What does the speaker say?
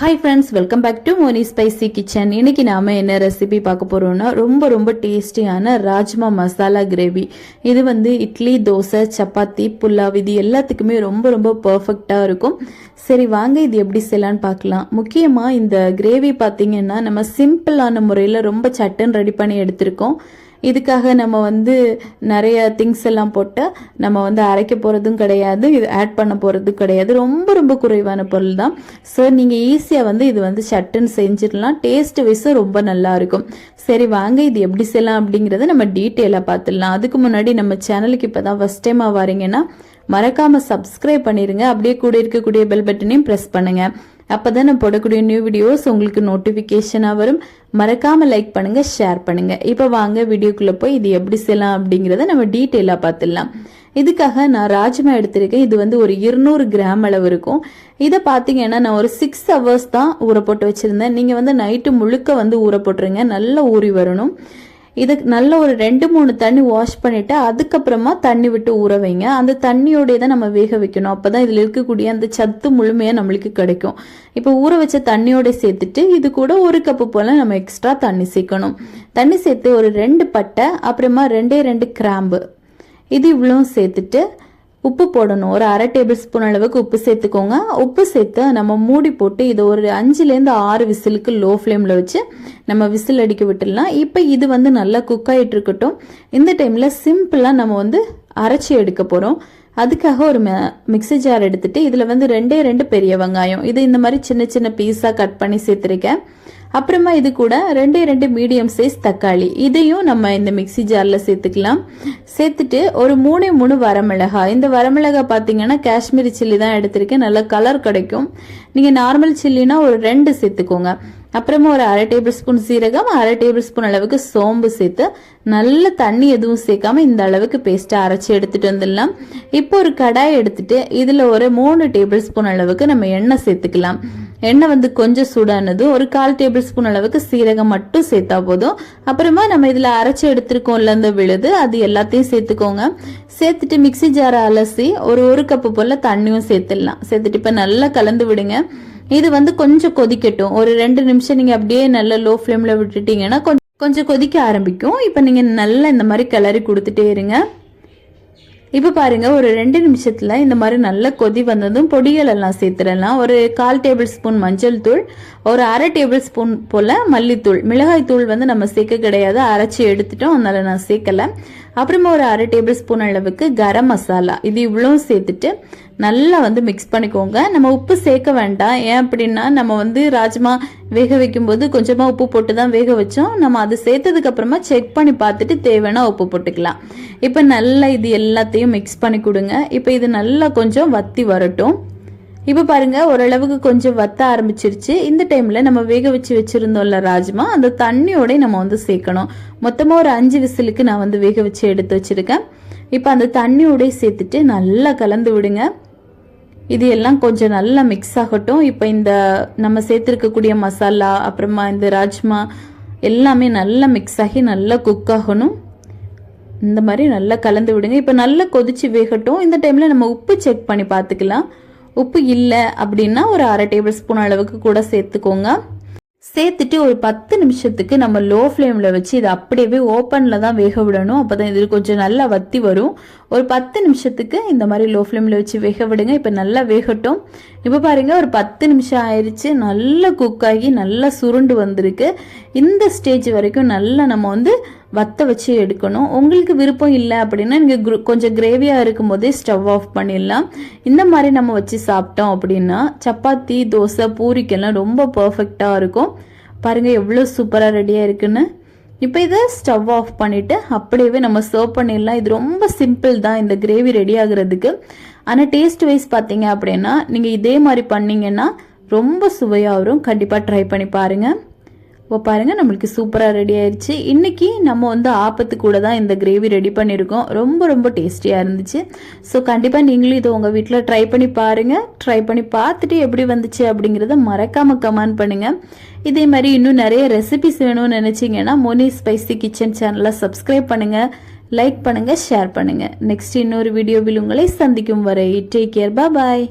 Hi friends welcome back to Moni spicy kitchen இன்னைக்கு நாம என்ன ரெசிபி பார்க்க போறோம்னா ரொம்ப ரொம்ப டேஸ்டியான ராஜ்மா மசாலா கிரேவி இது வந்து இட்லி தோசை சப்பாத்தி புல்லாவ் இது எல்லாத்துக்குமே ரொம்ப ரொம்ப பர்ஃபெக்டாக இருக்கும். சரி வாங்க இது எப்படி செய்யலான்னு பார்க்கலாம். முக்கியமாக இந்த கிரேவி பார்த்தீங்கன்னா நம்ம சிம்பிளான முறையில் ரொம்ப சட்டன் ரெடி பண்ணி எடுத்திருக்கோம். இதுக்காக நம்ம வந்து நிறைய திங்ஸ் எல்லாம் போட்டு நம்ம வந்து அரைக்க போகிறதும் கிடையாது இது ஆட் பண்ண போகிறதும் கிடையாது. ரொம்ப ரொம்ப குறைவான பொருள் தான். ஸோ நீங்கள் ஈஸியாக வந்து இது வந்து சட்டுன்னு செஞ்சிடலாம். டேஸ்ட் வைஸும் ரொம்ப நல்லா இருக்கும். சரி வாங்க இது எப்படி செய்யலாம் அப்படிங்கிறத நம்ம டீட்டெயிலாக பார்த்துடலாம் அதுக்கு முன்னாடி நம்ம சேனலுக்கு இப்போ தான் ஃபஸ்ட் டைமாக வரீங்கன்னா மறக்காமல் சப்ஸ்கிரைப் பண்ணிடுங்க அப்படியே கூட இருக்கக்கூடிய பெல் பட்டனையும் ப்ரெஸ் பண்ணுங்கள் அப்போ தான் நான் போடக்கூடிய நியூ வீடியோஸ் உங்களுக்கு நோட்டிஃபிகேஷனாக வரும். மறக்காமல் லைக் பண்ணுங்கள் ஷேர் பண்ணுங்கள் இப்போ வாங்க வீடியோக்குள்ளே போய் இது எப்படி செய்யலாம் அப்படிங்கிறத நம்ம டீட்டெயிலாக பார்த்துடலாம். இதுக்காக நான் ராஜ்மா எடுத்திருக்கேன். இது வந்து ஒரு இருநூறு கிராம் அளவு இருக்கும். இதை பார்த்தீங்கன்னா நான் ஒரு சிக்ஸ் ஹவர்ஸ் தான் ஊற போட்டு வச்சுருந்தேன். நீங்கள் வந்து நைட்டு முழுக்க வந்து ஊற போட்டுருங்க. நல்லா ஊறி வரணும். இதுக்கு நல்ல ஒரு ரெண்டு மூணு தண்ணி வாஷ் பண்ணிட்டு அதுக்கப்புறமா தண்ணி விட்டு ஊற வைங்க. அந்த தண்ணியோடய தான் நம்ம வேக வைக்கணும். அப்போதான் இதில் இருக்கக்கூடிய அந்த சத்து முழுமையாக நம்மளுக்கு கிடைக்கும். இப்போ ஊற வச்ச தண்ணியோட சேர்த்துட்டு இது கூட ஒரு கப்பு போல நம்ம எக்ஸ்ட்ரா தண்ணி சேர்க்கணும். தண்ணி சேர்த்து ஒரு ரெண்டு பட்டை அப்புறமா ரெண்டே ரெண்டு கிராம்பு. இது இவ்வளவும் சேர்த்துட்டு உப்பு போடணும். ஒரு அரை டேபிள் ஸ்பூன் அளவுக்கு உப்பு சேர்த்துக்கோங்க. உப்பு சேர்த்து நம்ம மூடி போட்டு இதை ஒரு அஞ்சுலேருந்து ஆறு விசிலுக்கு லோ ஃப்ளேமில் வச்சு நம்ம விசில் அடிக்க விட்டுடலாம். இப்போ இது வந்து நல்லா குக் ஆகிட்டு இருக்கட்டும். இந்த டைமில் சிம்பிளாக நம்ம வந்து அரைச்சி எடுக்க போகிறோம் அதுக்காக ஒரு மிக்சி ஜார் எடுத்துட்டு இதில் வந்து ரெண்டே ரெண்டு பெரிய வெங்காயம். இது இந்த மாதிரி சின்ன சின்ன பீஸாக கட் பண்ணி சேர்த்துருக்கேன். அப்புறமா இது கூட ரெண்டே ரெண்டு மீடியம் சைஸ் தக்காளி. இதையும் நம்ம இந்த மிக்சி ஜாரில் சேர்த்துக்கலாம். சேர்த்துட்டு ஒரு மூணே மூணு வரமிளகாய். இந்த வரமிளகாய் பார்த்தீங்கன்னா காஷ்மீரி சில்லி தான் எடுத்திருக்கேன். நல்ல கலர் கிடைக்கும். நீங்கள் நார்மல் சில்லினா ஒரு ரெண்டு சேர்த்துக்கோங்க. அப்புறமா ஒரு அரை டேபிள் ஸ்பூன் சீரகம் அரை டேபிள் ஸ்பூன் அளவுக்கு சோம்பு சேர்த்து நல்ல தண்ணி எதுவும் சேர்க்காம இந்த அளவுக்கு பேஸ்ட்டை அரைச்சி எடுத்துட்டு வந்துடலாம். இப்போ ஒரு கடாய் எடுத்துட்டு இதில் ஒரு மூணு டேபிள் ஸ்பூன் அளவுக்கு நம்ம எண்ணெய் சேர்த்துக்கலாம். எண்ணெய் வந்து கொஞ்சம் சூடானது ஒரு கால் டேபிள் ஸ்பூன் அளவுக்கு சீரகம் மட்டும் சேர்த்தா போதும். அப்புறமா நம்ம இதில் அரைச்சி எடுத்திருக்கோம்ல அந்த விழுது அது எல்லாத்தையும் சேர்த்துக்கோங்க. சேர்த்துட்டு மிக்சி ஜாரை அலசி ஒரு ஒரு கப்பு போல் தண்ணியும் சேர்த்துடலாம். சேர்த்துட்டு இப்போ நல்லா கலந்து விடுங்க. இது வந்து கொஞ்சம் கொதிக்கட்டும். ஒரு ரெண்டு நிமிஷம் நீங்கள் அப்படியே நல்ல லோ ஃப்ளேமில் விட்டுட்டீங்கன்னா கொஞ்சம் கொஞ்சம் கொதிக்க ஆரம்பிக்கும். இப்போ நீங்கள் நல்லா இந்த மாதிரி கிளறி கொடுத்துட்டே இருங்க. இப்போ பாருங்க ஒரு ரெண்டு நிமிஷத்துல இந்த மாதிரி நல்ல கொதி வந்ததும் பொடிகள் எல்லாம் சேர்த்துடலாம். ஒரு கால் டேபிள் ஸ்பூன் மஞ்சள் தூள் ஒரு அரை டேபிள் ஸ்பூன் போல மல்லித்தூள். மிளகாய் தூள் வந்து நம்ம சேர்க்க கிடையாது. அரைச்சி எடுத்துட்டோம் அதனால நான் சேர்க்கல. அப்புறமா ஒரு அரை டேபிள் ஸ்பூன் அளவுக்கு கரம் மசாலா. இது இவ்வளோ சேர்த்துட்டு நல்லா வந்து மிக்ஸ் பண்ணிக்கோங்க. நம்ம உப்பு சேர்க்க வேண்டாம். ஏன் அப்படின்னா நம்ம வந்து ராஜ்மா வேக வைக்கும்போது கொஞ்சமாக உப்பு போட்டு தான் வேக வச்சோம். நம்ம அது சேர்த்ததுக்கு அப்புறமா செக் பண்ணி பார்த்துட்டு தேவைன்னா உப்பு போட்டுக்கலாம். இப்போ நல்லா இது எல்லாத்தையும் மிக்ஸ் பண்ணி கொடுங்க. இப்போ இது நல்லா கொஞ்சம் வத்தி வரட்டும். இப்போ பாருங்க ஓரளவுக்கு கொஞ்சம் வத்த ஆரம்பிச்சிருச்சு. இந்த டைம்ல நம்ம வேக வச்சு வச்சிருந்தோம்ல ராஜ்மா அந்த தண்ணியோட நம்ம வந்து சேர்க்கணும். மொத்தமா ஒரு அஞ்சு விசிலுக்கு நான் வந்து வேக வச்சு எடுத்து வச்சிருக்கேன். இப்போ அந்த தண்ணியோட சேர்த்துட்டு நல்லா கலந்து விடுங்க. இது எல்லாம் கொஞ்சம் நல்லா மிக்ஸ் ஆகட்டும். இப்போ இந்த நம்ம சேர்த்துருக்கக்கூடிய மசாலா அப்புறமா இந்த ராஜ்மா எல்லாமே நல்லா மிக்ஸ் ஆகி நல்லா குக் ஆகணும். இந்த மாதிரி நல்லா கலந்து விடுங்க. இப்போ நல்லா கொதிச்சு வேகட்டும். இந்த டைமில் நம்ம உப்பு செக் பண்ணி பார்த்துக்கலாம். உப்பு இல்லை அப்படின்னா ஒரு அரை டேபிள் ஸ்பூன் அளவுக்கு கூட சேர்த்துக்கோங்க. சேர்த்துட்டு ஒரு பத்து நிமிஷத்துக்கு நம்ம லோ ஃப்ளேமில் வச்சு இதை அப்படியே ஓப்பனில் தான் வேக விடணும். அப்போ தான் இது கொஞ்சம் நல்லா வத்தி வரும். ஒரு பத்து நிமிஷத்துக்கு இந்த மாதிரி லோ ஃப்ளேமில் வச்சு வேக விடுங்க. இப்போ நல்லா வேகட்டும். இப்போ பாருங்கள் ஒரு பத்து நிமிஷம் ஆயிடுச்சு நல்லா குக் ஆகி நல்லா சுருண்டு வந்திருக்கு. இந்த ஸ்டேஜ் வரைக்கும் நல்லா நம்ம வந்து வத்த வச்சு எடுக்கணும். உங்களுக்கு விருப்பம் இல்லை அப்படின்னா நீங்கள் கொஞ்சம் கிரேவியாக இருக்கும் போதே ஸ்டவ் ஆஃப் பண்ணிடலாம். இந்த மாதிரி நம்ம வச்சு சாப்பிட்டோம் அப்படின்னா சப்பாத்தி தோசை பூரிக்கெல்லாம் ரொம்ப பர்ஃபெக்டாக இருக்கும். பாருங்கள் எவ்வளோ சூப்பராக ரெடியாக இருக்குன்னு. இப்போ இதை ஸ்டவ் ஆஃப் பண்ணிவிட்டு அப்படியே நம்ம சர்வ் பண்ணிடலாம். இது ரொம்ப சிம்பிள் தான். இந்த கிரேவி ரெடி ஆகுறதுக்கு. ஆனால் டேஸ்ட் வைஸ் பார்த்தீங்க அப்படின்னா நீங்கள் இதே மாதிரி பண்ணிங்கன்னா ரொம்ப சுவையாக வரும். கண்டிப்பாக ட்ரை பண்ணி பாருங்கள் இப்போ பாருங்கள் நம்மளுக்கு சூப்பராக ரெடி ஆயிடுச்சு இன்றைக்கி நம்ம வந்து ஆப்பத்து கூட தான் இந்த கிரேவி ரெடி பண்ணியிருக்கோம் ரொம்ப ரொம்ப டேஸ்டியாக இருந்துச்சு. ஸோ கண்டிப்பாக நீங்களும் இதை உங்கள் வீட்டில் ட்ரை பண்ணி பாருங்கள் ட்ரை பண்ணி பார்த்துட்டு எப்படி வந்துச்சு அப்படிங்கிறத மறக்காமல் கமெண்ட் பண்ணுங்கள் இதே மாதிரி இன்னும் நிறைய ரெசிபிஸ் வேணும்னு நினச்சிங்கன்னா மோனி ஸ்பைசி கிச்சன் சேனலை சப்ஸ்கிரைப் பண்ணுங்கள் லைக் பண்ணுங்கள் ஷேர் பண்ணுங்கள் நெக்ஸ்ட் இன்னொரு வீடியோவில் உங்களை சந்திக்கும் வரை டேக் கேர் பாய்